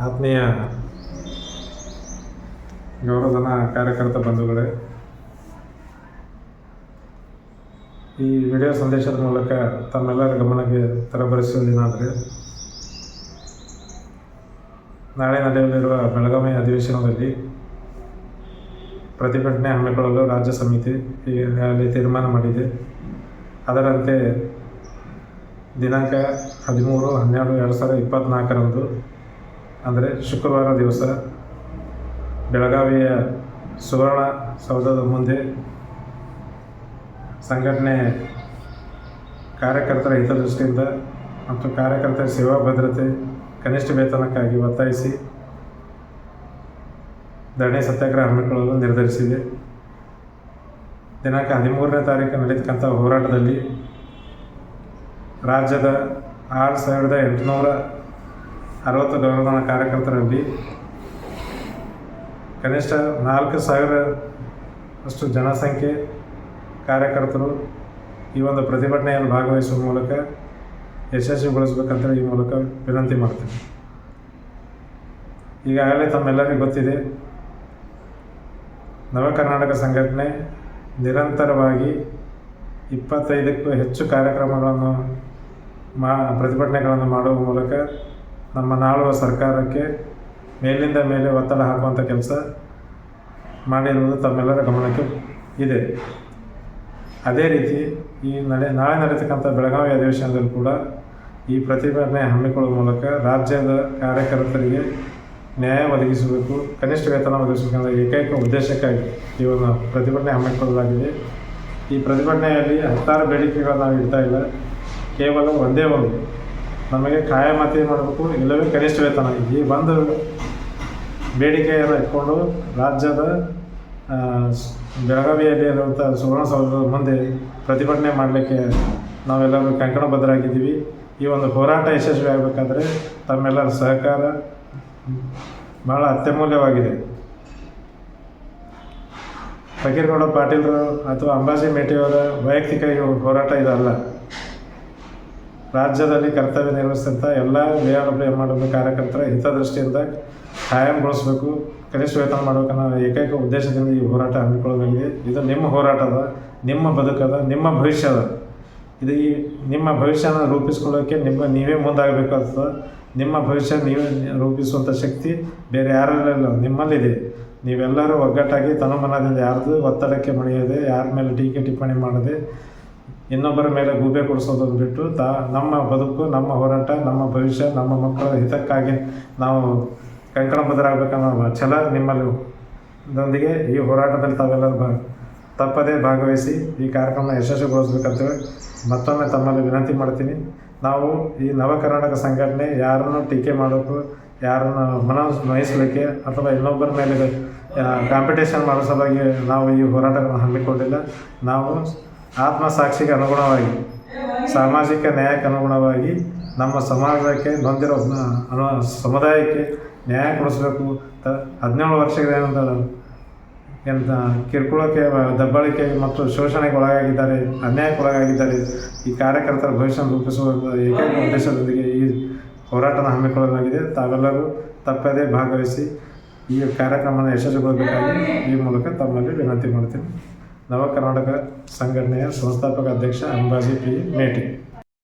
ಆತ್ಮೀಯ ಗೌರವಧನ ಕಾರ್ಯಕರ್ತ ಬಂಧುಗಳೇ, ಈ ವಿಡಿಯೋ ಸಂದೇಶದ ಮೂಲಕ ತಮ್ಮೆಲ್ಲರ ಗಮನಕ್ಕೆ ತರಬರಿಸುವುದೇನಾದರೆ ನಾಳೆ ನಡೆಯಲಿರುವ ಬೆಳಗಾವಿ ಅಧಿವೇಶನದಲ್ಲಿ ಪ್ರತಿಭಟನೆ ಹಮ್ಮಿಕೊಳ್ಳಲು ರಾಜ್ಯ ಸಮಿತಿ ಈಗಾಗಲೇ ತೀರ್ಮಾನ ಮಾಡಿದೆ. ಅದರಂತೆ ದಿನಾಂಕ ಹದಿಮೂರು, ಹನ್ನೆರಡು, ಎರಡು ಸಾವಿರದ ಇಪ್ಪತ್ತ್ನಾಲ್ಕರಂದು ಅಂದರೆ ಶುಕ್ರವಾರ ದಿವಸ ಬೆಳಗಾವಿಯ ಸುವರ್ಣ ಸೌಧದ ಮುಂದೆ ಸಂಘಟನೆ ಕಾರ್ಯಕರ್ತರ ಹಿತದೃಷ್ಟಿಯಿಂದ ಮತ್ತು ಕಾರ್ಯಕರ್ತರ ಸೇವಾ ಭದ್ರತೆ, ಕನಿಷ್ಠ ವೇತನಕ್ಕಾಗಿ ಒತ್ತಾಯಿಸಿ ಧರಣಿ ಸತ್ಯಾಗ್ರಹ ಹಮ್ಮಿಕೊಳ್ಳಲು ನಿರ್ಧರಿಸಿದೆ. ದಿನಾಂಕ ಹದಿಮೂರನೇ ತಾರೀಕು ನಡೀತಕ್ಕಂಥ ಹೋರಾಟದಲ್ಲಿ ರಾಜ್ಯದ ಆರು ಸಾವಿರದ ಎಂಟುನೂರ ಅರವತ್ತು ಗೌರವಧನ ಕಾರ್ಯಕರ್ತರಲ್ಲಿ ಕನಿಷ್ಠ ನಾಲ್ಕು ಸಾವಿರ ಅಷ್ಟು ಜನಸಂಖ್ಯೆ ಕಾರ್ಯಕರ್ತರು ಈ ಒಂದು ಪ್ರತಿಭಟನೆಯಲ್ಲಿ ಭಾಗವಹಿಸುವ ಮೂಲಕ ಯಶಸ್ವಿಗೊಳಿಸಬೇಕಂತ ಈ ಮೂಲಕ ವಿನಂತಿ ಮಾಡ್ತೀನಿ. ಈಗಾಗಲೇ ತಮ್ಮೆಲ್ಲರಿಗೂ ಗೊತ್ತಿದೆ ನವ ಕರ್ನಾಟಕ ಸಂಘಟನೆ ನಿರಂತರವಾಗಿ ಇಪ್ಪತ್ತೈದಕ್ಕೂ ಹೆಚ್ಚು ಕಾರ್ಯಕ್ರಮಗಳನ್ನು ಮಾ, ಪ್ರತಿಭಟನೆಗಳನ್ನು ಮಾಡುವ ಮೂಲಕ ನಮ್ಮ ನಾಳುವ ಸರ್ಕಾರಕ್ಕೆ ಮೇಲಿಂದ ಮೇಲೆ ಒತ್ತಡ ಹಾಕುವಂಥ ಕೆಲಸ ಮಾಡಿರುವುದು ತಮ್ಮೆಲ್ಲರ ಗಮನಕ್ಕೆ ಇದೆ. ಅದೇ ರೀತಿ ಈ ನಡೆ, ನಾಳೆ ನಡೆತಕ್ಕಂಥ ಬೆಳಗಾವಿ ಅಧಿವೇಶನದಲ್ಲಿ ಕೂಡ ಈ ಪ್ರತಿಭಟನೆ ಹಮ್ಮಿಕೊಳ್ಳುವ ಮೂಲಕ ರಾಜ್ಯದ ಕಾರ್ಯಕರ್ತರಿಗೆ ನ್ಯಾಯ ಒದಗಿಸಬೇಕು, ಕನಿಷ್ಠ ವೇತನ ಒದಗಿಸಬೇಕೆಂಬ ಏಕೈಕ ಉದ್ದೇಶಕ್ಕಾಗಿ ಈ ಒಂದು ಪ್ರತಿಭಟನೆ ಹಮ್ಮಿಕೊಳ್ಳಲಾಗಿದೆ. ಈ ಪ್ರತಿಭಟನೆಯಲ್ಲಿ ಹತ್ತಾರು ಬೇಡಿಕೆಗಳನ್ನು ನಾವು ಇಡ್ತಾ ಇಲ್ಲ ಕೇವಲ ಒಂದೇ ಒಂದು. ನಮಗೆ ಕಾಯಮತಿ ಮಾಡಬೇಕು, ಇಲ್ಲವೇ ಕನಿಷ್ಠ ವೇತನ. ಈ ಒಂದು ಬೇಡಿಕೆಯನ್ನು ಇಟ್ಕೊಂಡು ರಾಜ್ಯದ ಬೆಳಗಾವಿಯಲ್ಲಿ ಇರುವಂಥ ಸುವರ್ಣಸೌಧದ ಮುಂದೆ ಪ್ರತಿಭಟನೆ ಮಾಡಲಿಕ್ಕೆ ನಾವೆಲ್ಲರೂ ಕಂಕಣಬದ್ಧರಾಗಿದ್ದೀವಿ. ಈ ಒಂದು ಹೋರಾಟ ಯಶಸ್ವಿ ಆಗಬೇಕಾದ್ರೆ ತಮ್ಮೆಲ್ಲರ ಸಹಕಾರ ಬಹಳ ಅತ್ಯಮೂಲ್ಯವಾಗಿದೆ. ಫಕೀರ್ಗೌಡ ಪಾಟೀಲರು ಅಥವಾ ಅಂಬಾಜಿ ಮೇಟಿಯವರ ವೈಯಕ್ತಿಕ ಹೋರಾಟ ಇದಲ್ಲ ರಾಜ್ಯದಲ್ಲಿ ಕರ್ತವ್ಯ ನಿರ್ವಹಿಸಿದಂಥ ಎಲ್ಲ ವೇಳಾಪಟ್ಟಿ ಮಾಡುವ ಕಾರ್ಯಕರ್ತರ ಹಿತದೃಷ್ಟಿಯಿಂದ ಕಾಯಂಗೊಳಿಸಬೇಕು. ಕನಿಷ್ಠ ವೇತನ ಮಾಡಬೇಕನ್ನೋ ಏಕೈಕ ಉದ್ದೇಶದಿಂದ ಈ ಹೋರಾಟ ಹಮ್ಮಿಕೊಳ್ಳಲಾಗಿದೆ ಇದು ನಿಮ್ಮ ಹೋರಾಟದ ನಿಮ್ಮ ಬದುಕದ ನಿಮ್ಮ ಭವಿಷ್ಯದ ಇದು ಈ ನಿಮ್ಮ ಭವಿಷ್ಯನ ರೂಪಿಸ್ಕೊಳ್ಳೋಕ್ಕೆ ನಿಮ್ಮ ನೀವೇ ಮುಂದಾಗಬೇಕಾಗ್ತದೆ. ನಿಮ್ಮ ಭವಿಷ್ಯ ನೀವು ರೂಪಿಸುವಂಥ ಶಕ್ತಿ ಬೇರೆ ಯಾರಲ್ಲ ನಿಮ್ಮಲ್ಲಿದೆ. ನೀವೆಲ್ಲರೂ ಒಗ್ಗಟ್ಟಾಗಿ ತನುಮನದಿಂದ ಯಾರ್ದು ಒತ್ತಡಕ್ಕೆ ಮಣಿಯದೆ, ಯಾರ ಮೇಲೆ ಟೀಕೆ ಟಿಪ್ಪಣಿ ಮಾಡದೆ, ಇನ್ನೊಬ್ಬರ ಮೇಲೆ ಗೂಬೆ ಕೊಡಿಸೋದನ್ನು ಬಿಟ್ಟು ತಾ, ನಮ್ಮ ಬದುಕು, ನಮ್ಮ ಹೋರಾಟ, ನಮ್ಮ ಭವಿಷ್ಯ, ನಮ್ಮ ಮಕ್ಕಳ ಹಿತಕ್ಕಾಗಿ ನಾವು ಕಂಕಣಬದ್ಧರಾಗಬೇಕನ್ನೋ ಛಲ ನಿಮ್ಮಲ್ಲಿ ದೊಂದಿಗೆ ಈ ಹೋರಾಟದಲ್ಲಿ ತಾವೆಲ್ಲರೂ ಬಾ, ತಪ್ಪದೇ ಭಾಗವಹಿಸಿ ಈ ಕಾರ್ಯಕ್ರಮ ಯಶಸ್ವಿಗೊಳಿಸ್ಬೇಕಂತೇಳಿ ಮತ್ತೊಮ್ಮೆ ತಮ್ಮಲ್ಲಿ ವಿನಂತಿ ಮಾಡ್ತೀನಿ. ನಾವು ಈ ನವ ಕರ್ನಾಟಕ ಸಂಘಟನೆ ಯಾರನ್ನು ಟೀಕೆ ಮಾಡೋಕ್ಕೂ ಯಾರನ್ನು ಮನ ನೋಯಿಸಲಿಕ್ಕೆ ಅಥವಾ ಇನ್ನೊಬ್ಬರ ಮೇಲೆ ಕಾಂಪಿಟೇಷನ್ ಮಾಡೋ ಸಲುವಾಗಿ ನಾವು ಈ ಹೋರಾಟವನ್ನು ಹಮ್ಮಿಕೊಂಡಿಲ್ಲ. ನಾವು ಆತ್ಮಸಾಕ್ಷಿಗೆ ಅನುಗುಣವಾಗಿ, ಸಾಮಾಜಿಕ ನ್ಯಾಯಕ್ಕೆ ಅನುಗುಣವಾಗಿ ನಮ್ಮ ಸಮಾಜಕ್ಕೆ ಬಂದಿರೋ ಸಮುದಾಯಕ್ಕೆ ನ್ಯಾಯ ಕೊಡಿಸ್ಬೇಕು. ತ, ಹದಿನೇಳು ವರ್ಷಗಳಿಂದ ಎಂತ ಕಿರುಕುಳಕ್ಕೆ ದಬ್ಬಾಳಿಕೆ ಮತ್ತು ಶೋಷಣೆಗೆ ಒಳಗಾಗಿದ್ದಾರೆ, ಅನ್ಯಾಯಕ್ಕೆ ಒಳಗಾಗಿದ್ದಾರೆ. ಈ ಕಾರ್ಯಕರ್ತರ ಭವಿಷ್ಯ ರೂಪಿಸುವ ಏಕೈಕ ಉದ್ದೇಶದೊಂದಿಗೆ ಈ ಹೋರಾಟನ ಹಮ್ಮಿಕೊಳ್ಳಲಾಗಿದೆ. ತಾವೆಲ್ಲರೂ ತಪ್ಪದೇ ಭಾಗವಹಿಸಿ ಈ ಕಾರ್ಯಕ್ರಮನ ಯಶಸ್ವಿಗೊಳಿಸಬೇಕಾಗಿ ಈ ಮೂಲಕ ತಮ್ಮಲ್ಲಿ ವಿನಂತಿ ಮಾಡ್ತೀನಿ. ನವ ಕರ್ನಾಟಕ ಸಂಘಟನೆಯ ಸಂಸ್ಥಾಪಕ ಅಧ್ಯಕ್ಷ ಅಂಬಾಜಿ ಪಿ. ಮೇಟಿ.